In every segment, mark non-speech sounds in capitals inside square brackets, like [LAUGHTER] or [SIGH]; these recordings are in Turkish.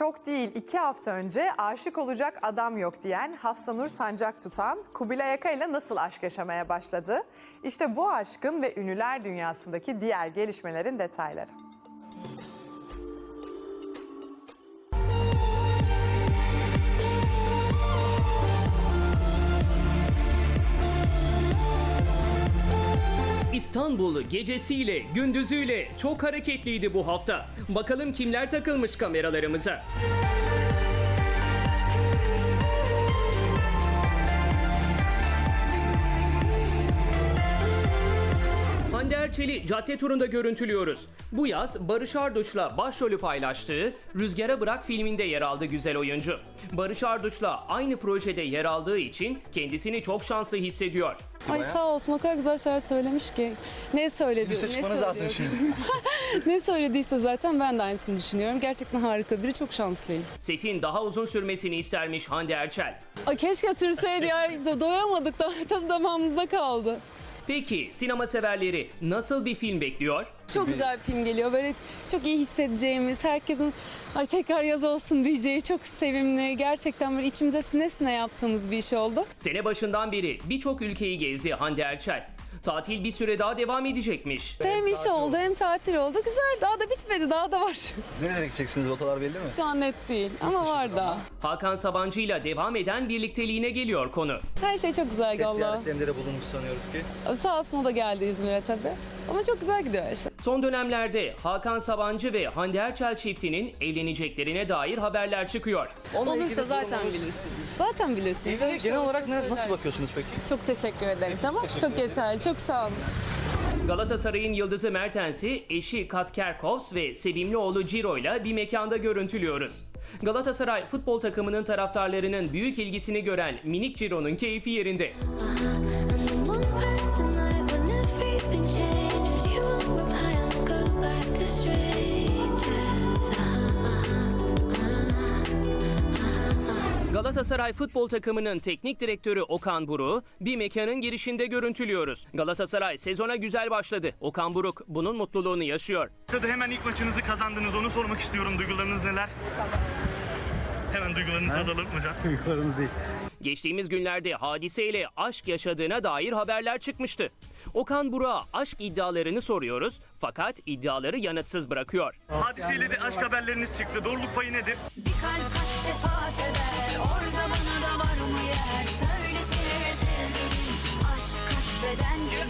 Çok değil iki hafta önce aşık olacak adam yok diyen Hafsanur Sancak tutan Kubilay Aka ile nasıl aşk yaşamaya başladı? İşte bu aşkın ve ünlüler dünyasındaki diğer gelişmelerin detayları. İstanbul gecesiyle, gündüzüyle çok hareketliydi bu hafta. Bakalım kimler takılmış kameralarımıza. Erçel'i cadde turunda görüntülüyoruz. Bu yaz Barış Arduç'la başrolü paylaştığı Rüzgara Bırak filminde yer aldı güzel oyuncu. Barış Arduç'la aynı projede yer aldığı için kendisini çok şanslı hissediyor. Ay sağ olsun o kadar güzel şeyler söylemiş ki. Ne söyledi? Üste ne çıkmanız söylüyor? şimdi. [LAUGHS] ne söylediyse zaten ben de aynısını düşünüyorum. Gerçekten harika biri çok şanslıyım. Setin daha uzun sürmesini istermiş Hande Erçel. Ay keşke sürseydi ya do- doyamadık da tadı damağımızda kaldı. Peki sinema severleri nasıl bir film bekliyor? Çok güzel bir film geliyor. Böyle çok iyi hissedeceğimiz, herkesin ay tekrar yaz olsun diyeceği çok sevimli. Gerçekten böyle içimize sine sine yaptığımız bir iş oldu. Sene başından beri birçok ülkeyi gezdi Hande Erçel. Tatil bir süre daha devam edecekmiş. Hem iş oldu hem tatil oldu. Güzel daha da bitmedi daha da var. [LAUGHS] Nereye gideceksiniz? Rotalar belli mi? Şu an net değil ama var daha. Hakan Sabancı ile devam eden birlikteliğine geliyor konu. Her şey çok güzel Set valla. ziyaretlerinde de bulunmuş sanıyoruz ki. Sağ olsun o da geldi İzmir'e tabii. Ama çok güzel gidiyor şey. Son dönemlerde Hakan Sabancı ve Hande Erçel çiftinin evleneceklerine dair haberler çıkıyor. Onunla ilgili Olursa zaten durumunuz- bilirsiniz. Zaten bilirsiniz. Evliliğe Öyle bir şey genel olarak ne- nasıl söylersiniz. bakıyorsunuz peki? Çok teşekkür ederim. Tamam. Çok yeterli. Çok sağ olun. Galatasaray'ın yıldızı Mertens'i eşi Kat Kerkhoffs ve sevimli oğlu Ciro ile bir mekanda görüntülüyoruz. Galatasaray futbol takımının taraftarlarının büyük ilgisini gören minik Ciro'nun keyfi yerinde. Galatasaray futbol takımının teknik direktörü Okan Buruk'u bir mekanın girişinde görüntülüyoruz. Galatasaray sezona güzel başladı. Okan Buruk bunun mutluluğunu yaşıyor. Hemen ilk maçınızı kazandınız. Onu sormak istiyorum. Duygularınız neler? Hemen duygularınızı alalım hocam. [LAUGHS] Geçtiğimiz günlerde hadiseyle aşk yaşadığına dair haberler çıkmıştı. Okan Buruk'a aşk iddialarını soruyoruz fakat iddiaları yanıtsız bırakıyor. Hadiseyle de aşk haberleriniz çıktı. Doğruluk payı nedir? Bir kalp kaç defa sever Orada bana da var mı yer Söylesene sevgilim Aşk kaç beden giyer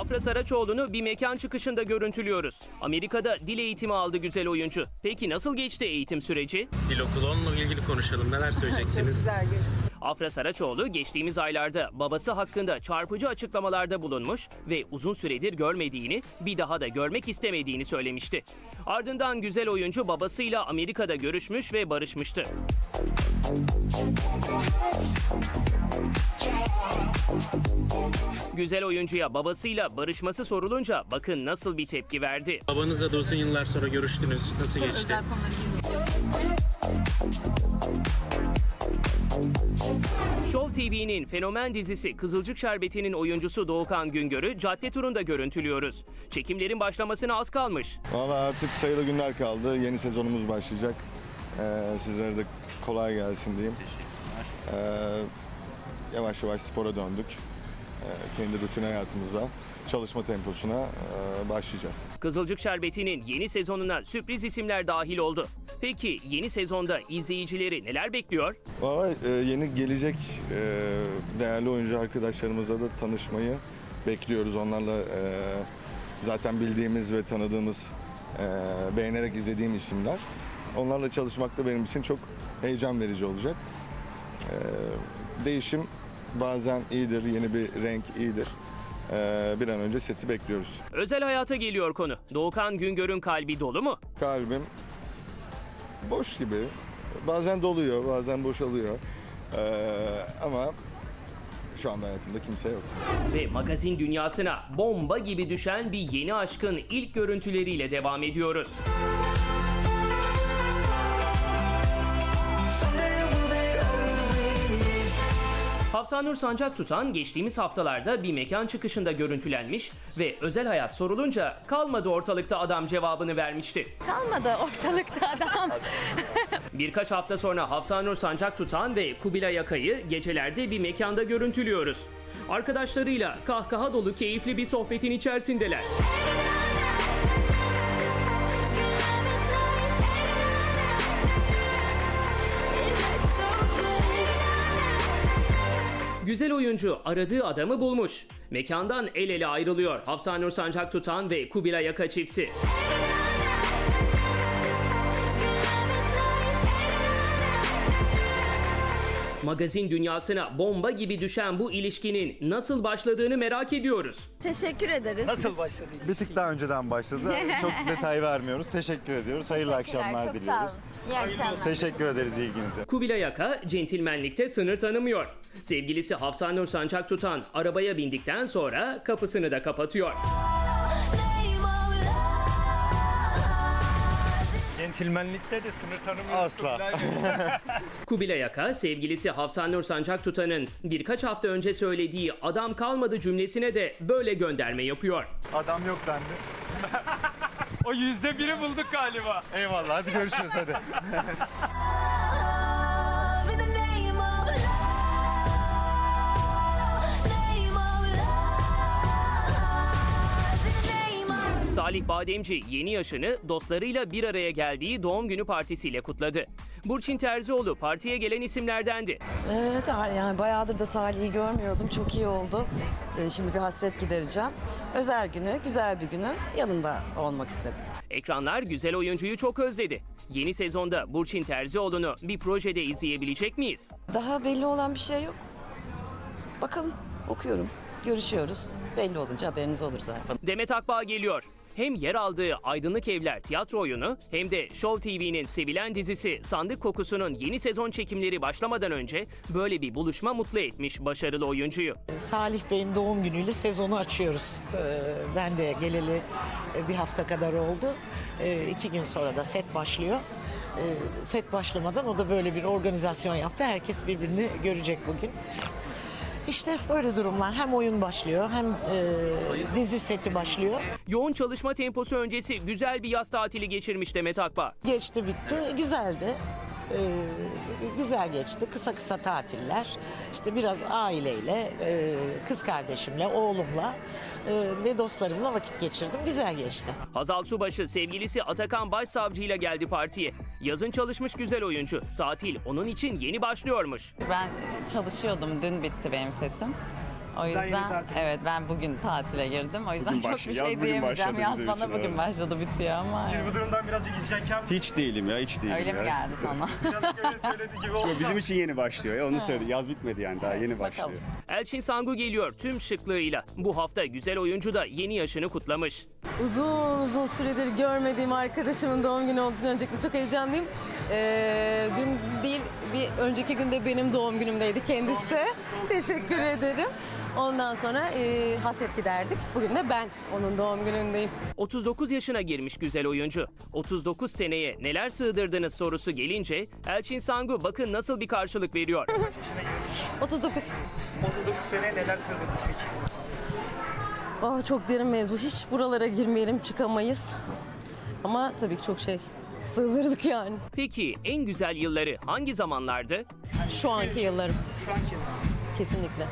Afra Saraçoğlu'nu bir mekan çıkışında görüntülüyoruz. Amerika'da dil eğitimi aldı güzel oyuncu. Peki nasıl geçti eğitim süreci? Dil okulu onunla ilgili konuşalım. Neler söyleyeceksiniz? Afra Saraçoğlu geçtiğimiz aylarda babası hakkında çarpıcı açıklamalarda bulunmuş ve uzun süredir görmediğini, bir daha da görmek istemediğini söylemişti. Ardından güzel oyuncu babasıyla Amerika'da görüşmüş ve barışmıştı. Güzel oyuncuya babasıyla barışması sorulunca bakın nasıl bir tepki verdi. Babanızla da uzun yıllar sonra görüştünüz. Nasıl geçti? Show TV'nin fenomen dizisi Kızılcık Şerbeti'nin oyuncusu Doğukan Güngör'ü cadde turunda görüntülüyoruz. Çekimlerin başlamasına az kalmış. Valla artık sayılı günler kaldı. Yeni sezonumuz başlayacak. Ee, sizlere de kolay gelsin diyeyim. Ee, yavaş yavaş spora döndük. Ee, kendi rutin hayatımıza, çalışma temposuna e, başlayacağız. Kızılcık Şerbeti'nin yeni sezonuna sürpriz isimler dahil oldu. Peki yeni sezonda izleyicileri neler bekliyor? Valla e, yeni gelecek e, değerli oyuncu arkadaşlarımızla da tanışmayı bekliyoruz. Onlarla zaten bildiğimiz ve tanıdığımız, beğenerek izlediğim isimler. Onlarla çalışmak da benim için çok heyecan verici olacak. Değişim bazen iyidir, yeni bir renk iyidir. E, bir an önce seti bekliyoruz. Özel hayata geliyor konu. Doğukan Güngör'ün kalbi dolu mu? Kalbim boş gibi. Bazen doluyor, bazen boşalıyor. Ee, ama şu anda hayatımda kimse yok. Ve magazin dünyasına bomba gibi düşen bir yeni aşkın ilk görüntüleriyle devam ediyoruz. Hafsanur Sancak tutan geçtiğimiz haftalarda bir mekan çıkışında görüntülenmiş ve özel hayat sorulunca kalmadı ortalıkta adam cevabını vermişti. Kalmadı ortalıkta adam. [LAUGHS] Birkaç hafta sonra Hafsanur Sancak tutan ve Kubilay Akay'ı gecelerde bir mekanda görüntülüyoruz. Arkadaşlarıyla kahkaha dolu keyifli bir sohbetin içerisindeler. Güzel oyuncu aradığı adamı bulmuş. Mekandan el ele ayrılıyor Hafsanur Sancak tutan ve Kubilay Aka çifti. Magazin dünyasına bomba gibi düşen bu ilişkinin nasıl başladığını merak ediyoruz. Teşekkür ederiz. Bir tık daha önceden başladı. [LAUGHS] Çok detay vermiyoruz. Teşekkür ediyoruz. Hayırlı akşamlar diliyoruz. İyi akşamlar. Teşekkür ederiz ilginize. Kubilay Aka centilmenlikte sınır tanımıyor. Sevgilisi Hafsanur Sancak tutan arabaya bindikten sonra kapısını da kapatıyor. Centilmenlikte de sınır tanımıyoruz. Asla. [LAUGHS] Kubilay Aka sevgilisi Hafsanur Sancak tutanın birkaç hafta önce söylediği adam kalmadı cümlesine de böyle gönderme yapıyor. Adam yok dendi. [LAUGHS] O yüzde biri bulduk galiba. Eyvallah hadi görüşürüz hadi. [LAUGHS] Salih Bademci yeni yaşını dostlarıyla bir araya geldiği doğum günü partisiyle kutladı. Burçin Terzioğlu partiye gelen isimlerdendi. Evet yani bayağıdır da Salih'i görmüyordum. Çok iyi oldu. Ee, Şimdi bir hasret gidereceğim. Özel günü, güzel bir günü yanında olmak istedim. Ekranlar güzel oyuncuyu çok özledi. Yeni sezonda Burçin Terzioğlu'nu bir projede izleyebilecek miyiz? Daha belli olan bir şey yok. Bakalım okuyorum, görüşüyoruz. Belli olunca haberiniz olur zaten. Demet Akbağ geliyor. Hem yer aldığı Aydınlık Evler tiyatro oyunu hem de Show TV'nin sevilen dizisi Sandık Kokusu'nun yeni sezon çekimleri başlamadan önce böyle bir buluşma mutlu etmiş başarılı oyuncuyu. Salih Bey'in doğum günüyle sezonu açıyoruz. Ee, Ben de geleli e, bir hafta kadar oldu. Ee, İki gün sonra da set başlıyor. Ee, Set başlamadan o da böyle bir organizasyon yaptı. Herkes birbirini görecek bugün. İşte böyle durumlar. Hem oyun başlıyor hem e, dizi seti başlıyor. Yoğun çalışma temposu öncesi güzel bir yaz tatili geçirmiş Demet Akbağ. Geçti bitti. Güzeldi. Ee, güzel geçti. Kısa kısa tatiller. İşte biraz aileyle, e, kız kardeşimle, oğlumla e, ve dostlarımla vakit geçirdim. Güzel geçti. Hazal Subaşı sevgilisi Atakan Başsavcı ile geldi partiye. Yazın çalışmış güzel oyuncu. Tatil onun için yeni başlıyormuş. Ben çalışıyordum, dün bitti benim setim. O yüzden evet ben bugün tatile girdim. O yüzden çok bir şey diyemeyeceğim. Yaz bana bugün başladı bitiyor ama. Siz bu durumdan birazcık isyankar mısınız? Hiç değilim ya hiç değilim Öyle mi geldi sana? [LAUGHS] Birazcık öyle söylediği gibi oldu. Bizim için yeni başlıyor ya onu söyledi. Yaz bitmedi yani daha yeni bakalım. Elçin Sangu geliyor tüm şıklığıyla. Bu hafta güzel oyuncu da yeni yaşını kutlamış. Uzun uzun süredir görmediğim arkadaşımın doğum günü olduğu için öncelikle çok heyecanlıyım. Ee, dün değil bir önceki günde benim doğum günümdeydi kendisi. Teşekkür ederim. Ondan sonra e, hasret giderdik. Bugün de ben onun doğum günündeyim. 39 yaşına girmiş güzel oyuncu. 39 seneye neler sığdırdınız sorusu gelince Elçin Sangu bakın nasıl bir karşılık veriyor. 39. 39 sene neler sığdırdınız peki? Valla çok derin mevzu. Hiç buralara girmeyelim çıkamayız. Ama tabii ki çok şey sığdırdık yani. Peki en güzel yılları hangi zamanlardı? Şu anki yıllarım Şu anki yıllar. kesinlikle.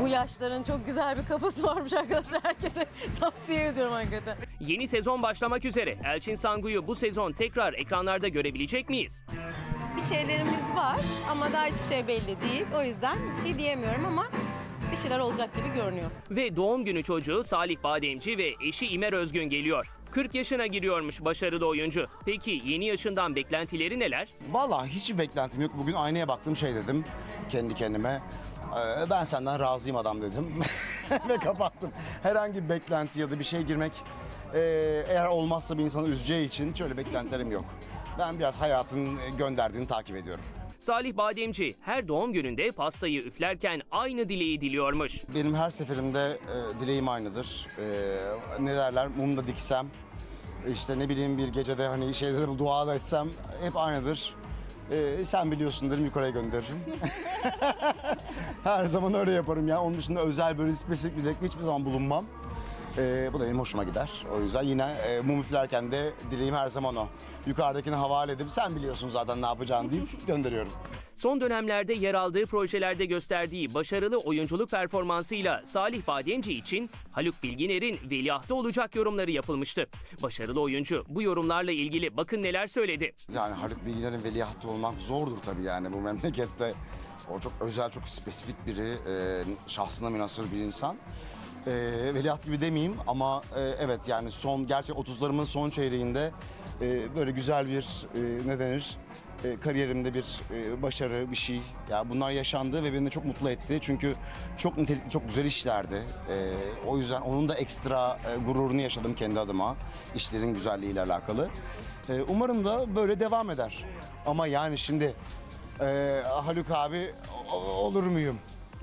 Bu yaşların çok güzel bir kafası varmış arkadaşlar. Herkese [LAUGHS] tavsiye ediyorum hakikaten. Yeni sezon başlamak üzere. Elçin Sangu'yu bu sezon tekrar ekranlarda görebilecek miyiz? Bir şeylerimiz var ama daha hiçbir şey belli değil. O yüzden bir şey diyemiyorum ama bir şeyler olacak gibi görünüyor. Ve doğum günü çocuğu Salih Bademci ve eşi İmer Özgün geliyor. 40 yaşına giriyormuş başarılı oyuncu. Peki yeni yaşından beklentileri neler? Valla hiç beklentim yok. Bugün aynaya baktım şey dedim kendi kendime. Ee, Ben senden razıyım adam dedim [LAUGHS] ve kapattım. Herhangi bir beklenti ya da bir şey girmek e, eğer olmazsa bir insanı üzeceği için şöyle beklentilerim yok. Ben biraz hayatın gönderdiğini takip ediyorum. Salih Bademci her doğum gününde pastayı üflerken aynı dileği diliyormuş. Benim her seferinde e, dileğim aynıdır. E, ne derler mumda diksem, işte ne bileyim bir gecede hani şeyde de dua da etsem hep aynıdır. Ee, sen biliyorsun derim yukarıya gönderirim. [LAUGHS] Her zaman öyle yaparım ya. Onun dışında özel böyle spesifik bir dilekte hiçbir zaman bulunmam. Ee, bu da benim hoşuma gider. O yüzden yine e, mum üflerken de dileğim her zaman o. Yukarıdakini havale edip sen biliyorsun zaten ne yapacağını deyip [LAUGHS] gönderiyorum. Son dönemlerde yer aldığı projelerde gösterdiği başarılı oyunculuk performansıyla Salih Bademci için Haluk Bilginer'in veliahtı olacak yorumları yapılmıştı. Başarılı oyuncu bu yorumlarla ilgili bakın neler söyledi. Yani Haluk Bilginer'in veliahtı olmak zordur tabii yani bu memlekette. O çok özel, çok spesifik biri, e, şahsına münasır bir insan. E, veliaht gibi demeyeyim ama e, evet yani son, gerçek 30'larımın son çeyreğinde e, böyle güzel bir, e, ne denir, e, kariyerimde bir e, başarı, bir şey. Ya bunlar yaşandı ve beni de çok mutlu etti. Çünkü çok nitelikli, çok güzel işlerdi. E, o yüzden onun da ekstra e, gururunu yaşadım kendi adıma. işlerin güzelliğiyle alakalı. E, umarım da böyle devam eder. Ama yani şimdi e, Haluk abi olur muyum?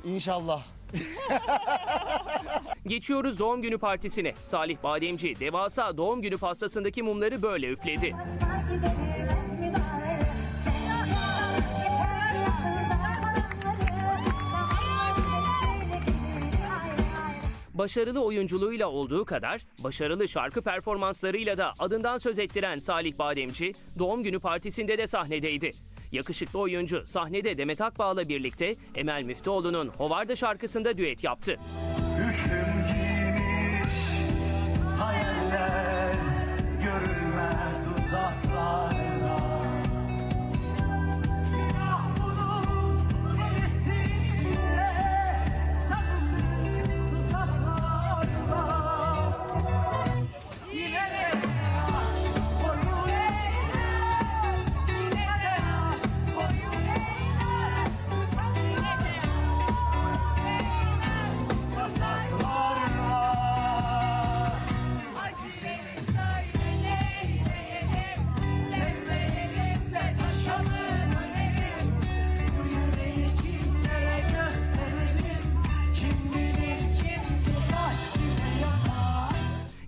İnşallah. [LAUGHS] Geçiyoruz doğum günü partisine. Salih Bademci devasa doğum günü pastasındaki mumları böyle üfledi. Başarılı oyunculuğuyla olduğu kadar başarılı şarkı performanslarıyla da adından söz ettiren Salih Bademci doğum günü partisinde de sahnedeydi. Yakışıklı oyuncu sahnede Demet Akbağ'la birlikte Emel Müftüoğlu'nun Hovarda şarkısında düet yaptı. Hüküm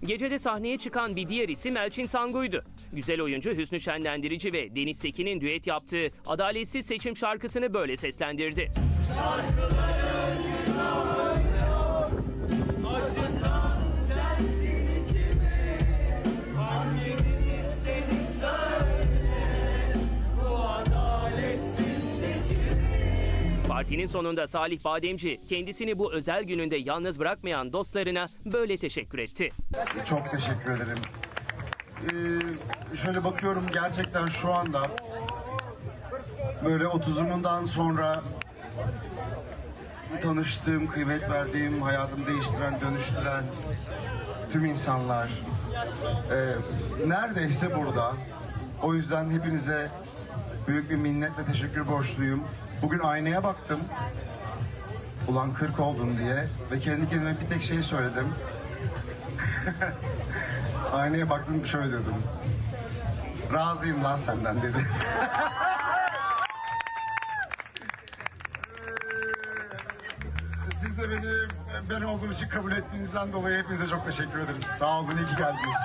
Gecede sahneye çıkan bir diğer isim Elçin Sangu'ydu. Güzel oyuncu Hüsnü Şenlendirici ve Deniz Sekin'in düet yaptığı Adaletsiz Seçim şarkısını böyle seslendirdi. Acıtan Partinin sonunda Salih Bademci kendisini bu özel gününde yalnız bırakmayan dostlarına böyle teşekkür etti. Çok teşekkür ederim. Ee, şöyle bakıyorum gerçekten şu anda böyle 30'umundan sonra tanıştığım, kıymet verdiğim, hayatımı değiştiren, dönüştüren tüm insanlar ee, neredeyse burada. O yüzden hepinize büyük bir minnet ve teşekkür borçluyum. Bugün aynaya baktım. Ulan 40 oldum diye ve kendi kendime bir tek şey söyledim. [LAUGHS] Aynaya baktım şöyle dedim. Razıyım lan senden dedi. [LAUGHS] Siz de beni ben olduğum için kabul ettiğinizden dolayı hepinize çok teşekkür ederim. Sağ olun, iyi ki geldiniz.